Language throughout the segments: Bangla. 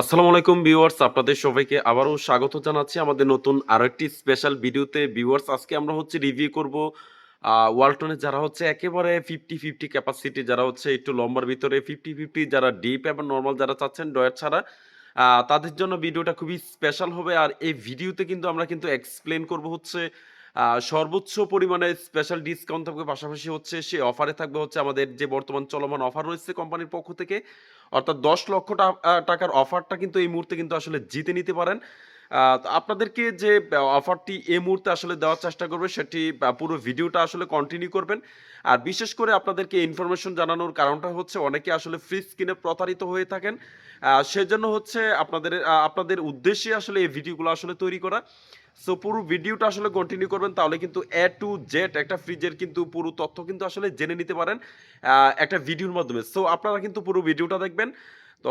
আসসালামু আলাইকুম, ভিউয়ার্স। আপনাদের সবাইকে আবারও স্বাগত জানাচ্ছি আমাদের নতুন আরও একটি স্পেশাল ভিডিওতে। ভিউয়ার্স, আজকে আমরা হচ্ছে রিভিউ করব ওয়ালটনে যারা হচ্ছে একেবারে ফিফটি ফিফটি ক্যাপাসিটি যারা হচ্ছে একটু লম্বার ভিতরে ফিফটি ফিফটি যারা ডিপ এবং নর্মাল যারা চাচ্ছেন ডয়ার ছাড়া তাদের জন্য ভিডিওটা খুবই স্পেশাল হবে। আর এই ভিডিওতে কিন্তু আমরা কিন্তু এক্সপ্লেন করব হচ্ছে সর্বোচ্চ পরিমাণে স্পেশাল ডিসকাউন্ট থাকবে। পাশাপাশি হচ্ছে সে অফারে থাকবে হচ্ছে আমাদের যে বর্তমান চলমান অফার রয়েছে কোম্পানির পক্ষ থেকে। অর্থাৎ দশ লক্ষ টাকার অফারটা কিন্তু এই মুহূর্তে কিন্তু আসলে জিতে নিতে পারেন। আপনাদেরকে যে অফারটি এই মুহূর্তে আসলে দেওয়ার চেষ্টা করবে, সেটি পুরো ভিডিওটা আসলে কন্টিনিউ করবেন। আর বিশেষ করে আপনাদেরকে ইনফরমেশন জানানোর কারণটা হচ্ছে, অনেকে আসলে ফ্রিজ কিনে প্রতারিত হয়ে থাকেন। সেজন্য হচ্ছে আপনাদের আপনাদের উদ্দেশ্যে আসলে এই ভিডিওগুলো আসলে তৈরি করা। সো পুরো ভিডিওটা আসলে কন্টিনিউ করবেন, তাহলে কিন্তু এ টু জেড একটা ফ্রিজের কিন্তু পুরো তথ্য কিন্তু আসলে জেনে নিতে পারেন একটা ভিডিওর মাধ্যমে। সো আপনারা কিন্তু পুরো ভিডিওটা দেখবেন। তো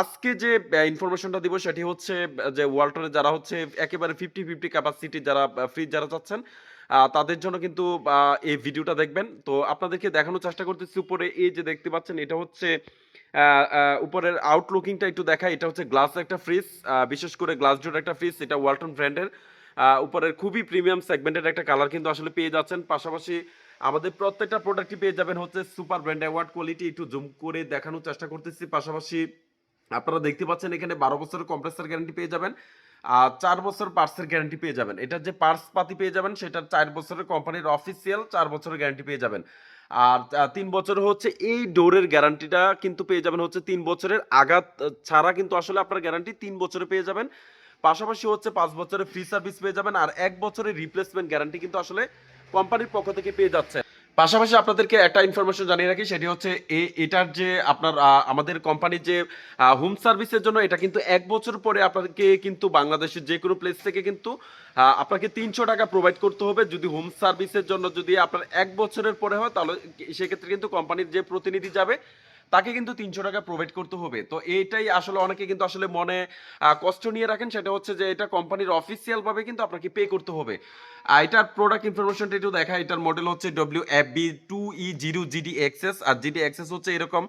আজকে যে ইনফরমেশনটা দিব সেটি হচ্ছে, যে ওয়ালটনে যারা হচ্ছে একেবারে ফিফটি ফিফটি ক্যাপাসিটি যারা ফ্রিজ যারা চাচ্ছেন তাদের জন্য কিন্তু এই ভিডিওটা দেখবেন। তো আপনাদেরকে দেখানোর চেষ্টা করতেছি উপরে, এই যে দেখতে পাচ্ছেন, এটা হচ্ছে উপরের আউটলুকিংটা একটু দেখা এটা হচ্ছে গ্লাস একটা ফ্রিজ বিশেষ করে গ্লাস ডোর একটা ফ্রিজ এটা ওয়ালটন ব্র্যান্ডের। উপরের খুবই প্রিমিয়াম সেগমেন্টের একটা কালার কিন্তু আসলে পেয়ে যাচ্ছেন। পাশাপাশি আমাদের প্রত্যেকটা প্রোডাক্টই পেয়ে যাবেন হচ্ছে সুপার ব্র্যান্ড অ্যাওয়ার্ড কোয়ালিটি একটু জুম করে দেখানোর চেষ্টা করতেছি। পাশাপাশি আপনারা দেখতে পাচ্ছেন এখানে বারো বছরের কম্প্রেসার গ্যারান্টি পেয়ে যাবেন, আর চার বছর পার্সের গ্যারান্টি পেয়ে যাবেন। এটার যে পার্স পাতি পেয়ে যাবেন সেটা চার বছরের কোম্পানির অফিসিয়াল চার বছরের গ্যারান্টি পেয়ে যাবেন। আর তিন বছর হচ্ছে এই ডোরের গ্যারান্টিটা কিন্তু পেয়ে যাবেন হচ্ছে তিন বছরের আঘাত ছাড়া কিন্তু আসলে আপনার গ্যারান্টি তিন বছরে পেয়ে যাবেন। পাশাপাশি হচ্ছে পাঁচ বছরের ফ্রি সার্ভিস পেয়ে যাবেন, আর এক বছরের রিপ্লেসমেন্ট গ্যারান্টি কিন্তু আসলে কোম্পানির পক্ষ থেকে পেয়ে যাচ্ছে পাশাপাশি আপনাদেরকে একটা ইনফরমেশন জানিয়ে রাখি, সেটি হচ্ছে এটার যে আপনার আমাদের কোম্পানির যে হোম সার্ভিসের জন্য, এটা কিন্তু এক বছর পরে আপনাকে কিন্তু বাংলাদেশের যে কোনো প্লেস থেকে কিন্তু আপনাকে তিনশো টাকা প্রোভাইড করতে হবে। যদি হোম সার্ভিসের জন্য যদি আপনার এক বছরের পরে হয়, তাহলে সেক্ষেত্রে কিন্তু কোম্পানির যে প্রতিনিধি যাবে তাকে কিন্তু তিনশো টাকা প্রোভাইড করতে হবে। তো এইটাই আসলে অনেকে কিন্তু আসলে মনে কষ্ট নিয়ে রাখেন। সেটা হচ্ছে যে এটা কোম্পানির অফিসিয়াল ভাবে কিন্তু আপনাকে পে করতে হবে। এটার প্রোডাক্ট ইনফরমেশনটা একটু দেখা এটার মডেল হচ্ছে W F B two E zero GD XS R GD XS হচ্ছে এরকম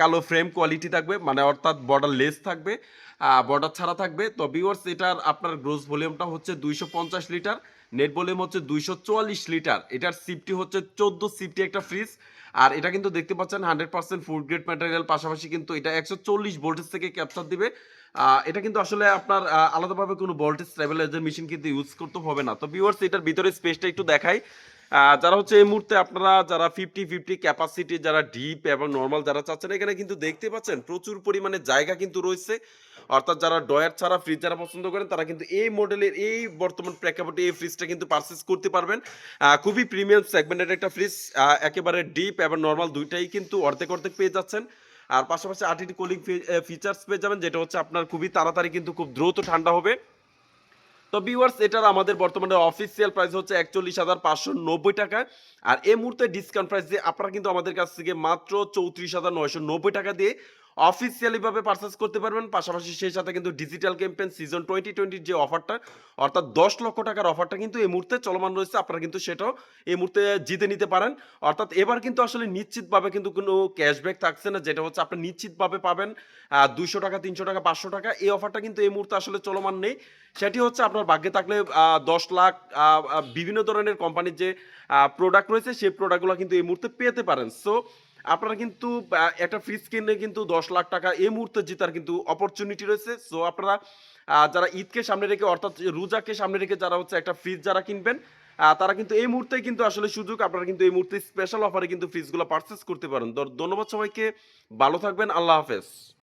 কালো ফ্রেম কোয়ালিটি থাকবে। মানে অর্থাৎ বর্ডার লেস থাকবে বর্ডার ছাড়া থাকবে। তো ভিউয়ার্স এটার আপনার গ্রোস ভলিউমটা হচ্ছে দুইশো পঞ্চাশ লিটার। নেট ভলিউম হচ্ছে দুইশো চুয়াল্লিশ লিটার। এটার সিফটি হচ্ছে চোদ্দ সিফটি একটা ফ্রিজ আর এটা কিন্তু দেখতে পাচ্ছেন hundred percent food grade material পাশাপাশি কিন্তু এটা একশো চল্লিশ ভোল্টেজ থেকে ক্যাপচার দিবে। এটা কিন্তু আসলে আপনার আলাদাভাবে কোনো ভোল্টেজ স্টেবিলাইজার মেশিন কিন্তু ইউজ করতে হবে না। তো ভিউয়ার্স এটার ভিতরে স্পেসটা একটু আহ, যারা হচ্ছে এই মুহূর্তে আপনারা যারা ফিফটি ফিফটি ক্যাপাসিটি যারা ডিপ এবং নর্মাল যারা চাচ্ছেন, এখানে কিন্তু দেখতে পাচ্ছেন প্রচুর পরিমাণে জায়গা কিন্তু রয়েছে। অর্থাৎ যারা ডয়ার ছাড়া ফ্রিজ যারা পছন্দ করেন, তারা কিন্তু এই মডেলের এই বর্তমান প্রেক্ষাপটে এই ফ্রিজটা কিন্তু পারচেস করতে পারবেন। খুবই প্রিমিয়াম সেগমেন্টের একটা ফ্রিজ একেবারে ডিপ এবং নর্মাল দুইটাই কিন্তু অর্ধেক অর্ধেক পেয়ে যাচ্ছেন। আর পাশাপাশি আরটিটি কুলিং ফিচার্স পেয়ে যাবেন, যেটা হচ্ছে আপনার খুবই তাড়াতাড়ি কিন্তু খুব দ্রুত ঠান্ডা হবে। তো ভিউয়ার্স এটার আমাদের বর্তমানে অফিসিয়াল প্রাইস হচ্ছে একচল্লিশ হাজার পাঁচশো নব্বই টাকা। আর এই মুহূর্তে ডিসকাউন্ট প্রাইস দিয়ে আপনারা কিন্তু আমাদের কাছ থেকে মাত্র চৌত্রিশ হাজার নয়শো নব্বই টাকা দিয়ে অফিসিয়ালি ভাবে পারচেস করতে পারবেন। পাশাপাশি সেই সাথে কিন্তু ডিজিটাল ক্যাম্পেইন সিজন টোয়েন্টি টোয়েন্টির যে অফারটা অর্থাৎ দশ লক্ষ টাকার অফারটা কিন্তু এই মুহূর্তে চলমান রয়েছে। আপনারা কিন্তু সেটাও এই মুহূর্তে জিতে নিতে পারেন। অর্থাৎ এবার কিন্তু আসলে নিশ্চিতভাবে কিন্তু কোনো ক্যাশব্যাক থাকছে না, যেটা হচ্ছে আপনি নিশ্চিতভাবে পাবেন দুইশো টাকা, তিনশো টাকা, পাঁচশো টাকা। এই অফারটা কিন্তু এই মুহূর্তে আসলে চলমান নেই। সেটি হচ্ছে আপনার ভাগ্যে থাকলে দশ লাখ বিভিন্ন ধরনের কোম্পানির যে প্রোডাক্ট রয়েছে, সেই প্রোডাক্টগুলো কিন্তু এই মুহূর্তে পেতে পারেন। সো আপনারা কিন্তু একটা ফ্রিজ কিনলে কিন্তু দশ লাখ টাকা এই মুহূর্তে জেতার কিন্তু অপরচুনিটি রয়েছে। সো আপনারা যারা ঈদকে সামনে রেখে, অর্থাৎ রোজাকে সামনে রেখে যারা হচ্ছে একটা ফ্রিজ যারা কিনবেন তারা কিন্তু এই মুহূর্তে কিন্তু আসলে সুযোগ, আপনারা কিন্তু এই মুহূর্তে স্পেশাল অফারে কিন্তু ফ্রিজগুলো পারচেস করতে পারেন। ধর- ধন্যবাদ সবাইকে, ভালো থাকবেন, আল্লাহ হাফেজ।